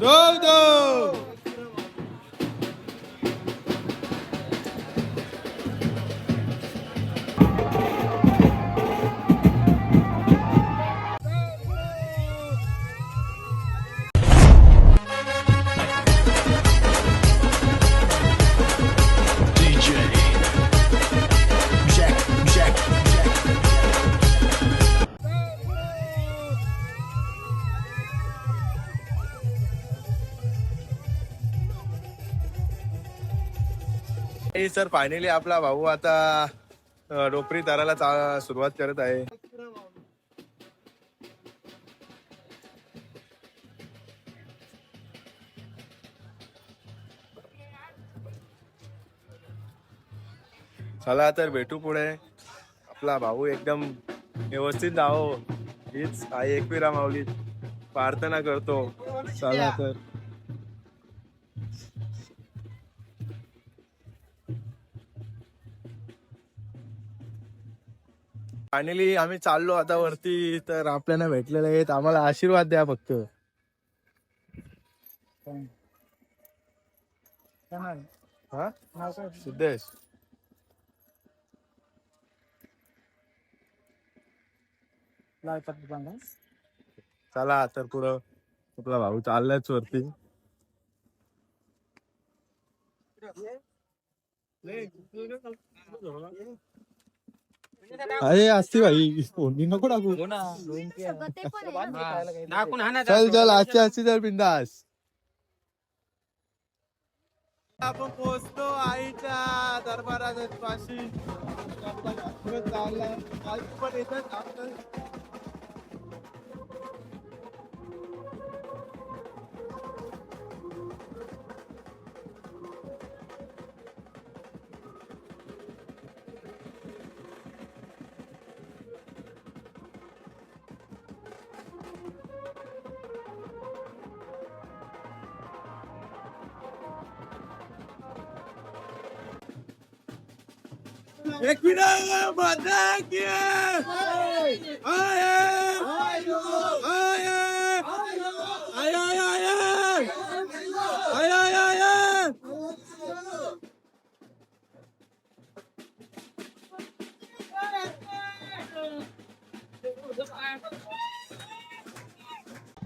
Dövdüm. आणि sir finally आपला भाऊ आता डोपरी ताराला चा- सुरुवात करत आहे. चला तर भेटू पुढे. आपला भाऊ एकदम व्यवस्थित जावो हो. हीच आई एकविरा माऊली. प्रार्थना करतो. चला तर. फायनली आम्ही चाललो आता वरती तर आपल्याला भेटलेले आहेत. आम्हाला आशीर्वाद द्या फक्त. हा? सिद्धेश. चला तर पुढं. आपला भाऊ चाललायच वरती. अरे असते भाई फोन नको टाकू चल चल आजची आजची तर बिंदास आपण पोहोचतो आईच्या दरबारात पाशी पण येतात आपण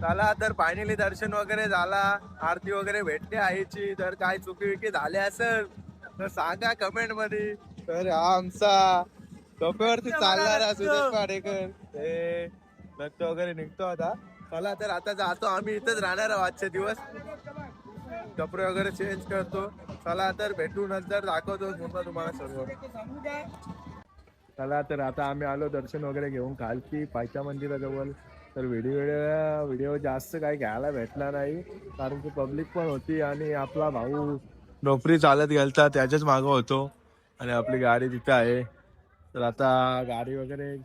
चला तर फायनली दर्शन वगैरे झाला. आरती वगैरे भेटते आईची. तर काय चुकी विकी झाली असेल तर सांगा कमेंटमध्ये. तर हा आमचा टोप्यावरती चालणारा सुदेश पाडेकर. ते लग्न वगैरे निघतो आता. चला तर आता जातो. आम्ही इथंच राहणार आहोत आजचे दिवस. कपडे वगैरे चेंज करतो. चला तर भेटू नंतर दाखवतो पुन्हा तुम्हाला सर्व. चला तर आता आम्ही आलो दर्शन वगैरे घेऊन खालती पायच्या मंदिराजवळ. तर व्हिडिओ व्हिडिओ जास्त काही घ्यायला भेटला नाही. कारण की पब्लिक पण होती आणि आपला भाऊ नोकरी चालत गेलता त्याच्याच मागं होतो. आणि आपली गाडी तिथे आहे. तर आता गाडी वगैरे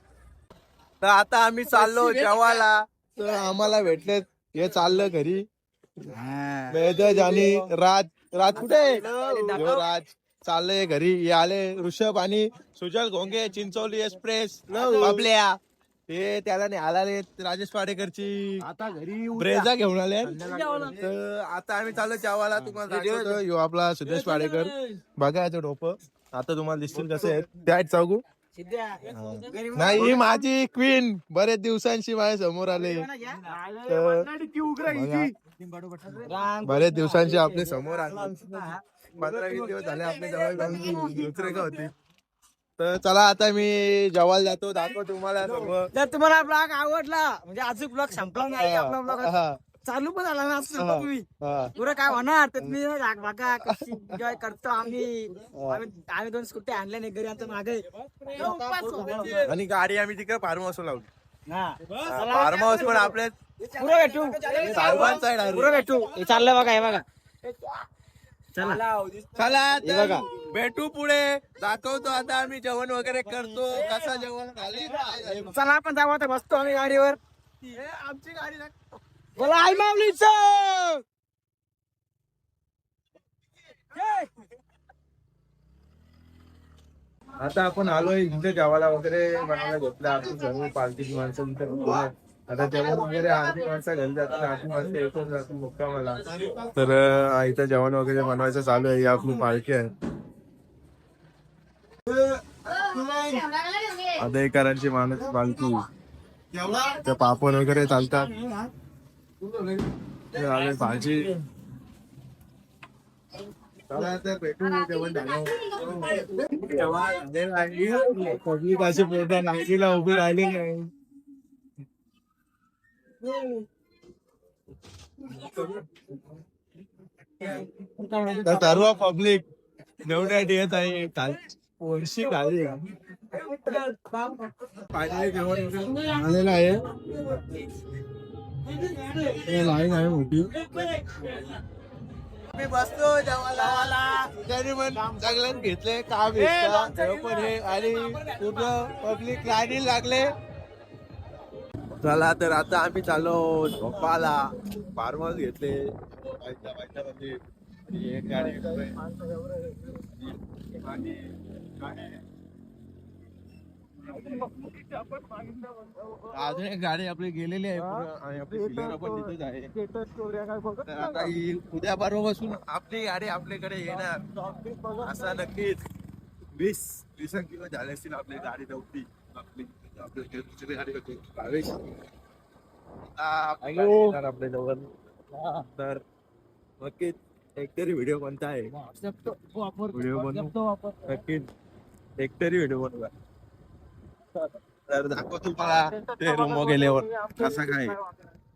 तर आता आम्ही चाललो जेवायला. तर आम्हाला भेटले. हे चाललं घरी. मेहदज आणि राज. राज कुठे राज. चाललंय घरी. हे आले ऋषभ आणि सुजल घोंगे चिंचोली एक्सप्रेस. बाबल्या. ते त्याला नाही आले राजेश पाडेकरची. आता घरी ब्रेझा घेऊन आले. तर आता आम्ही चाललो जेवायला. तुम्हाला आपला सुदेश पाडेकर. बघा याचं डोप आता तुम्हाला दिसतील कसे आहेत? त्या चौगू नाही ही माझी क्वीन बरेच दिवसांशी माझ्यासमोर आले. तर बघा. बरेच दिवसांची आपले समोर आले. पंधरा वीस दिवस झाले आपले जवळ जाऊन दुसरे का होते? तर चला आता मी जवाल जातो दाखव तुम्हाला सर्व. जर तुम्हाला ब्लॉग आवडला म्हणजे अजून ब्लॉग संपला नाही आपला ब्लॉग हा, चालू पण झाला ना तुम्ही. हा. पुढे काय होणार? तर तुम्ही ना बघा कशी एन्जॉय करतो आम्ही. आम्ही आम्ही दोन स्कूटी आणल्या नाही घरी आमच्या मागे. आणि गाडी आम्ही तिकडे फार्म हाऊस लावली. फार्म हाऊस पण आपले पुढे भेटू. आहे. पुढे भेटू. हे चाललंय बघा हे बघा. चला. चला हे बघा. भेटू पुढे. दाखवतो आता आम्ही जेवण वगैरे करतो. कसा जेवण चला आपण जाऊ आता बसतो आम्ही गाडीवर. आमची गाडी बोला आई माऊलीच आता आपण आलोय इथे जेवायला वगैरे बनायला घेतलं. आपण सर्व पार्टीची माणसं. आता जेवण वगैरे आरती वाजता घरी जातात. आरती वाजता येतो जातो मुक्कामाला. तर इथं जेवण वगैरे बनवायचं चालू आहे. ही आपली पालखी आहे आदयकरांची माणूस पालखी. त्या पापड वगैरे चालतात. हे आले भाजी चला तर भेटू जेवण झालं पब्लिक अशी पोटा नाईटीला उभी राहिली नाही तर सर्व पब्लिक जेवढ्यात येत आहे काल वर्षी खाली फायनली जेवण आलेलं आहे हे लाईन आहे मोठी. मी बसतो जेवायला. तरी पण सगळ्यांनी घेतले काम पण हे आणि पूर्ण पब्लिक लाईनी लागले. चला तर आता आम्ही चाललो झोपाला फार्मर्स घेतले. गाडी अजून एक गाडी आपली गेलेली आहे आणि आपली पिलर पण तिथेच आहे. तर आता ही उद्या परवा बसून आपली गाडी आपल्याकडे येणार. असा नक्कीच वीस वीस किलो झाले असतील आपली गाडी नव्हती. आपली आपली दुसरी गाडी होती. आपल्या जवळ. तर नक्कीच एकतरी व्हिडिओ कोणता आहे व्हिडिओ बनवू नक्कीच. एकतरी व्हिडिओ बनवा तर दाखव तुम्हाला ते रूम गेल्यावर. कसं काय?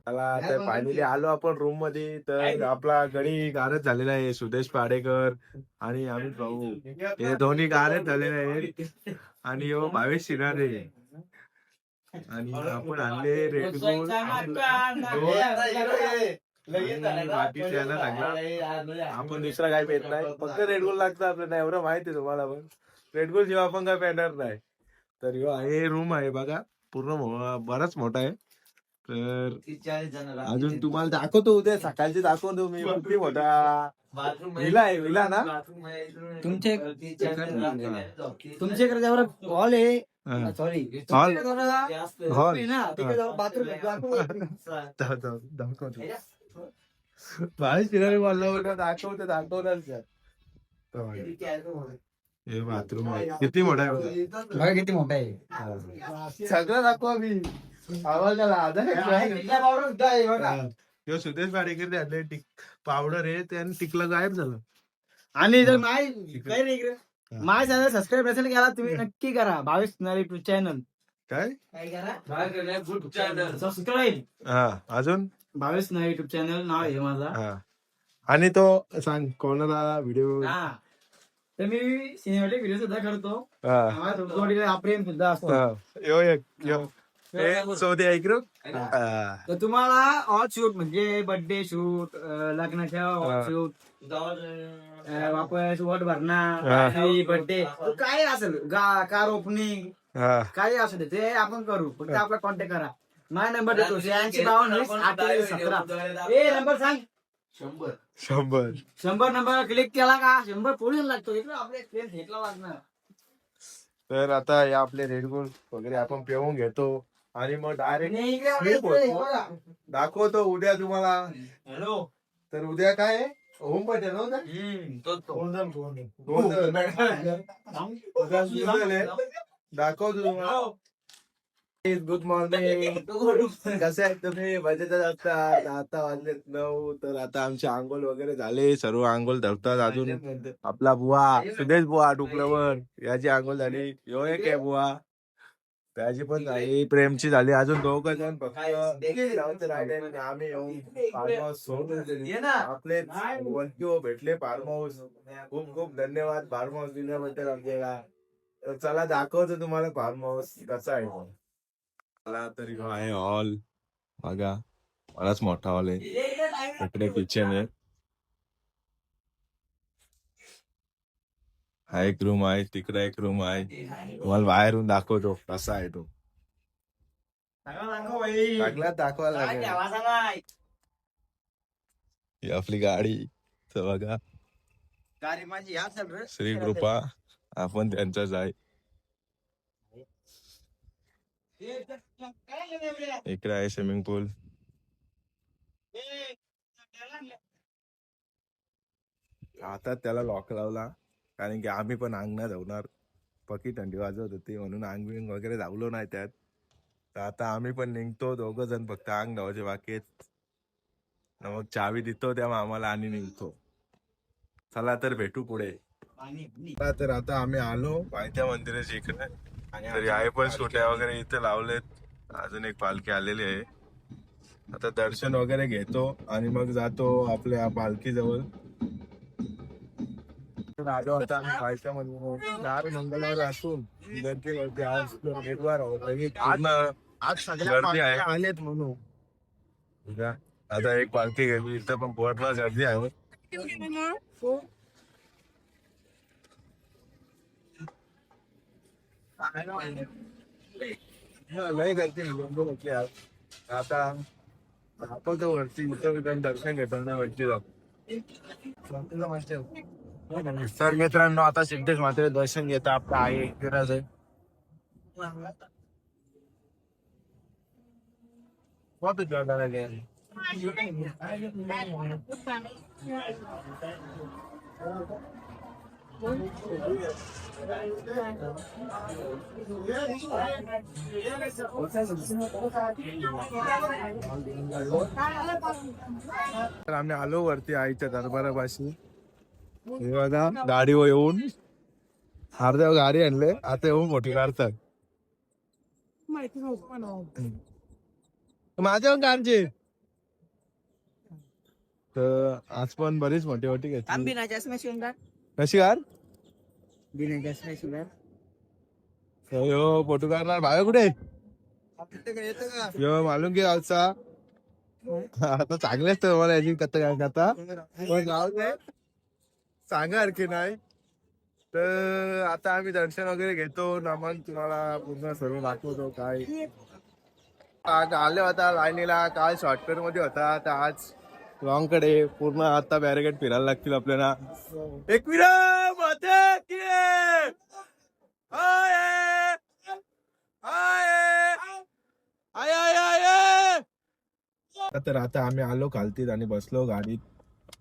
चला तर फायनली आलो आपण रूममध्ये तर आपला गडी गारच झालेला आहे सुदेश पाडेकर आणि आम्ही भाऊ. हे दोन्ही गारच झालेले आहेत. आणि हो भावेश शिरारे. आणि आपण आणले रेड गोल्ड बाकीचे यांना सांगला आपण दुसरा काय पेत नाही. फक्त रेड गोल्ड लागतं आपल्याला एवढं माहिती आहे तुम्हाला पण. रेड गोल्ड शिवाय आपण काय पेणार नाही. तर ह्यो आहे रूम आहे बघा. पूर्ण मो- बराच मोठा आहे. तर अजून तुम्हाला दाखवतो उद्या सकाळचे दाखवतो मी. किती मोठा. विला आहे विला ना? तुमचे तुमच्याकडे जेवढा हॉल आहे. हा. Sorry Hall? Hall? आहे, आहे. दा- दा- दाखवतो. बाहेर फिरायला बोलला होता दाखवतो दाखवणार sir. हे बाथरूम आहे किती मोठा आहे बघा. बघा किती मोठा आहे. सगळं दाखवा मी. आवाज आला आधा इथला powder सुद्धा आहे बघा. ह्यो सुदेश पाडेकर त्यातले टिक पावडर आहे त्याने टिकलं गायब झालं. आणि जर माय काही नाही इकडे? हा. माय चॅनल सबस्क्राईब नसेल केला तुम्ही नक्की करा. बावीस युट्यूब चॅनल काय? काय करा? सबस्क्राईब हा अजून? बावीस ना युट्यूब चॅनल नाव आहे माझा. हा. आणि तो सांग कोणाला व्हिडिओ हा. तर मी सिनेमॅटिक व्हिडिओ सुद्धा करतो. हा. प्रेम सुद्धा असतो. हा. यो एक यो. हे. सौदे ऐक. रो हा. तर तुम्हाला ऑल शूट म्हणजे बर्थडे शूट लग्नाच्या हा. ऑल शूट वापस वट भरणा हा. बर्थडे काय असेल? गा- कार ओपनिंग हा. काही असू दे ते आपण करू. फक्त आपला कॉन्टॅक्ट करा. माझा नंबर देतो. शहाऐंशी बावन्न वीस सतरा. ए नंबर सांग. शंभर. शंभर. नंबर क्लिक केला का? शंभर पोलीस लागतो. इकडे आपले घेतला लागणार तर आता हे आपले रेड गोल्ड वगैरे आपण पिऊन घेतो. आणि मग डायरेक्ट. दाखवतो उद्या तुम्हाला. हॅलो तर उद्या काय? आहे? होम गोंधळ आहे. दाखवतो. तुम्हाला. गुड मॉर्निंग कसे आहेत तुम्ही? मजेत असतात आता वाजलेत नऊ तर आता आमचे आंघोळ वगैरे झाले. सर्व आंघोळ धरतात अजून. आपला बुवा सुदेश बुवा डुकल्यावर याची आंघोळ झाली. यो एक आहे बुवा. त्याची पण झाली प्रेमची झाली. अजून दोघ जण फक्त आम्ही येऊन सोडून. आपले वंकिओ भेटले फार्म हाऊस खूप खूप धन्यवाद फार्म हाऊस दिल्याबद्दल आमच्याला. तर चला दाखवतो तुम्हाला फार्म हाऊस कसा आहे. मला तरी आहे हॉल बघा बराच मोठा हॉल आहे. इकडे किचन आहे. हा एक रूम आहे तिकडे एक रूम आहे. तुम्हाला बाहेरून दाखवतो कसा आहे तो. लागला दाखवायला लागेल. ही आपली गाडी. तर बघा. गाडी माझी. श्री कृपा आपण त्यांचाच आहे. इकडे आहे स्विमिंग पूल आता त्याला लॉक लावला कारण की आम्ही पण अंग नाही धावणार पकी थंडी वाजवत होती म्हणून अंग बिंग वगैरे धावलो नाही त्यात. तर आता आम्ही पण निघतो दोघं जण फक्त अंग धावायचे बाकी मग चावी देतो त्या मामाला आणि निघतो. चला तर भेटू पुढे. तर आता आम्ही आलो पायथ्या मंदिराच्या इकडे. तरी आहे पण सुट्या वगैरे इथे लावलेत. अजून एक पालखी आलेली आहे. आता दर्शन वगैरे घेतो आणि मग जातो आपल्या पालखी जवळ आलो चार मंगळवार असून गर्दी आज गर्दी आहे. आलेत म्हणून. आता एक पालखी गेली इथं पण पूर्ण गर्दी आहे. हा, लय गर्दी आहे. लोकं बसली आहेत. आता आपण तर वरती इथं इथं दर्शन घेताना वरती जाऊ तर मित्रांनो आता सिद्धेश मात्र दर्शन घेता आपलं आहे फिरायचं आहे. बहुत ज्यादा लगे तर आम्ही आलो वरती आईच्या दरबारापाशी. हे बघा गाडीवर येऊन अर्ध्या गाडी आणले. आता येऊन मोठी काढतात. माझ्या पण काढचे तर आज पण बरीच मोठी मोठी घेतली बिना चष्मे शिवणार कशी कार बिना शिवणार यो फोटो भावे कुठे यो मालूम की गावचा आता चांगलेच तर मला याची कथा काय पण जाऊ दे. सांगा की नाही? तर आता आम्ही दर्शन वगैरे घेतो. नामन तुम्हाला पूर्ण सर्व दाखवतो काय. आज आले होता लाईनीला काल शॉर्टकटमध्ये होता. तर आज लॉंगकडे पूर्ण आता बॅरिकेड फिरायला लागतील आपल्याला. एक मिनिट आय तर आता आम्ही आलो खालतीत आणि बसलो गाडीत.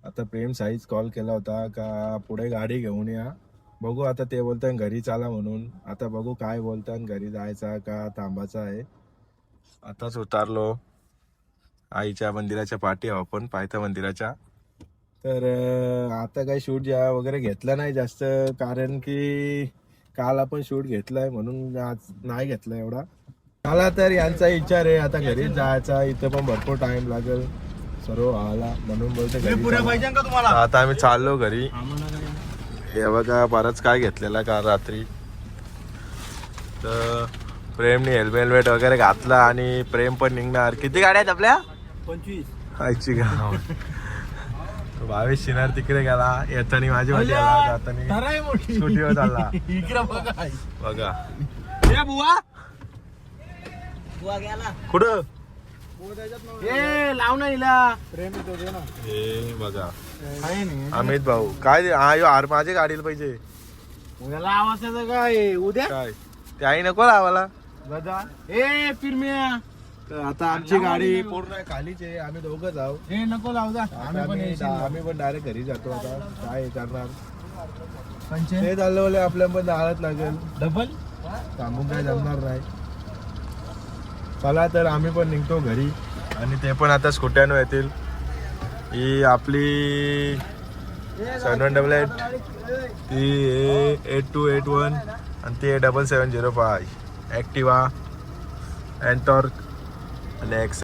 आता प्रेम साईज कॉल केला होता का पुढे गाडी घेऊन या. बघू आता ते बोलताय घरी चाला म्हणून. आता बघू काय बोलताय घरी जायचा का थांबायचा आहे. आताच उतारलो. आईच्या मंदिराच्या पाठी आहो आपण पायथा मंदिराच्या. तर आता काही शूट जा वगैरे घेतला नाही जास्त कारण की काल आपण शूट घेतलाय म्हणून आज नाही घेतला एवढा. मला तर यांचा विचार आहे आता घरी जायचा इथं पण भरपूर टाइम लागेल. सर्व व्हायला म्हणून बोलतो आता आम्ही चाललो घरी. हे बघा बरंच काय घेतलेला काल रात्री. तर प्रेमने हेल्मेट वगैरे घातला आणि प्रेम पण निघणार. किती गाड्या आहेत आपल्या? पंचवीस. आईची गाव भावेश शिनार तिकडे गेला. येतानी माझी माझी आला जातानी मोठी. स्कूटीवर चालला. इकडे बघा. बघा. ए बुवा. बुवा गेला. कुठं? ए लाव ना हिला. हे बघा. नाही अमित भाऊ. काय हा यो हार माझ्या गाडीला पाहिजे. उद्याला आवाजाचं काय? उद्या? काय? ते आई नको लावाला गदा ए फिरमिया तर आता आमची गाडी पूर्ण खालीच आहे. आम्ही दोघं जाऊ. ए नको लाव जा. आम्ही पण आम्ही येशील. आम्ही पण डायरेक्ट घरी जातो आता. काय करणार पंचे? ते चाललं आपल्या पण जायलाच लागेल. डबल? थांबून काय जमणार नाही. चला तर आम्ही पण निघतो घरी. आणि ते पण आता स्कूट्यानं येतील. ही आपली सेवन वन डबल एट ती एट टू एट वन आणि ती double seven zero five Activa Ntorq आणि एक्स